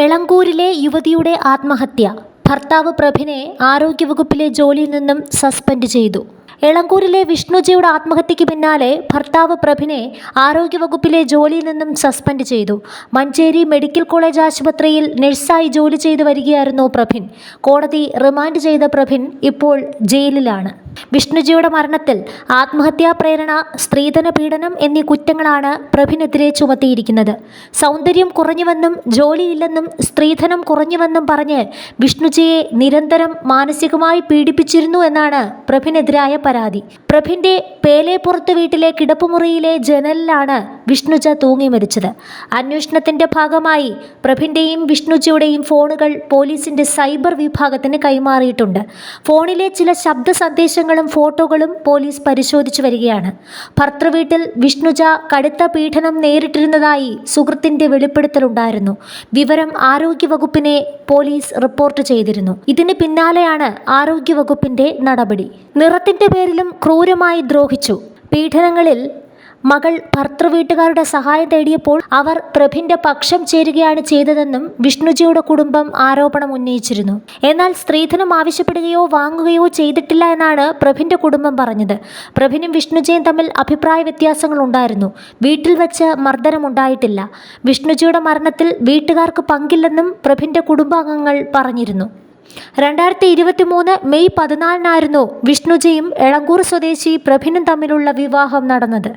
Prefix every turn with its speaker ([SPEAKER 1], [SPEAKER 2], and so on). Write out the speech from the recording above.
[SPEAKER 1] എളങ്കൂരിലെ യുവതിയുടെ ആത്മഹത്യ. ഭർത്താവ് പ്രഭിനെ ആരോഗ്യവകുപ്പിലെ ജോലിയിൽ നിന്നും സസ്പെൻഡ് ചെയ്തു. എളങ്കൂരിലെ വിഷ്ണുജിയുടെ ആത്മഹത്യയ്ക്ക് പിന്നാലെ ഭർത്താവ് പ്രഭിനെ ആരോഗ്യവകുപ്പിലെ ജോലിയിൽ നിന്നും സസ്പെൻഡ് ചെയ്തു. മഞ്ചേരി മെഡിക്കൽ കോളേജ് ആശുപത്രിയിൽ നഴ്സായി ജോലി ചെയ്തു വരികയായിരുന്നു പ്രഭിൻ. കോടതി റിമാൻഡ് ചെയ്ത പ്രഭിൻ ഇപ്പോൾ ജയിലിലാണ്. വിഷ്ണുജിയുടെ മരണത്തിൽ ആത്മഹത്യാ പ്രേരണ സ്ത്രീധന പീഡനം എന്നീ കുറ്റങ്ങളാണ് പ്രഭിനെതിരെ ചുമത്തിയിരിക്കുന്നത്. സൗന്ദര്യം കുറഞ്ഞുവെന്നും ജോലിയില്ലെന്നും സ്ത്രീധനം കുറഞ്ഞുവെന്നും പറഞ്ഞ് വിഷ്ണുജിയെ നിരന്തരം മാനസികമായി പീഡിപ്പിച്ചിരുന്നു എന്നാണ് പ്രഭിനെതിരായ പരാതി. പ്രഭിന്റെ പേലേപ്പുറത്ത് വീട്ടിലെ കിടപ്പുമുറിയിലെ ജനലിലാണ് വിഷ്ണുജ തൂങ്ങി മരിച്ചത്. അന്വേഷണത്തിന്റെ ഭാഗമായി പ്രഭിന്റെയും വിഷ്ണുജയുടെയും ഫോണുകൾ പോലീസിന്റെ സൈബർ വിഭാഗത്തിന് കൈമാറിയിട്ടുണ്ട്. ഫോണിലെ ചില ശബ്ദ സന്ദേശങ്ങളും ഫോട്ടോകളും പോലീസ് പരിശോധിച്ചു വരികയാണ്. ഭർത്തൃവീട്ടിൽ വിഷ്ണുജ കടുത്ത പീഡനം നേരിട്ടിരുന്നതായി സുഹൃത്തിന്റെ വെളിപ്പെടുത്തലുണ്ടായിരുന്നു. വിവരം ആരോഗ്യവകുപ്പിനെ പോലീസ് റിപ്പോർട്ട് ചെയ്തിരുന്നു. ഇതിന് പിന്നാലെയാണ് ആരോഗ്യവകുപ്പിന്റെ നടപടി. നിറത്തിന്റെ പേരിലും ക്രൂരമായി ദ്രോഹിച്ചു. പീഡനങ്ങളിൽ മകൾ ഭർത്തൃവീട്ടുകാരുടെ സഹായം തേടിയപ്പോൾ അവർ പ്രഭിന്റെ പക്ഷം ചേരുകയാണ് ചെയ്തതെന്നും വിഷ്ണുജിയുടെ കുടുംബം ആരോപണം ഉന്നയിച്ചിരുന്നു. എന്നാൽ സ്ത്രീധനം ആവശ്യപ്പെടുകയോ വാങ്ങുകയോ ചെയ്തിട്ടില്ല എന്നാണ് പ്രഭിന്റെ കുടുംബം പറഞ്ഞത്. പ്രഭിനും വിഷ്ണുജിയും തമ്മിൽ അഭിപ്രായ വ്യത്യാസങ്ങൾ ഉണ്ടായിരുന്നു. വീട്ടിൽ വെച്ച് മർദ്ദനമുണ്ടായിട്ടില്ല വിഷ്ണുജിയുടെ മരണത്തിൽ വീട്ടുകാർക്ക് പങ്കില്ലെന്നും പ്രഭിന്റെ കുടുംബാംഗങ്ങൾ പറഞ്ഞിരുന്നു. രണ്ടായിരത്തി ഇരുപത്തി മൂന്ന് മെയ് പതിനാലിനായിരുന്നു വിഷ്ണുജിയും എളങ്കൂർ സ്വദേശി പ്രഭിനും തമ്മിലുള്ള വിവാഹം നടന്നത്.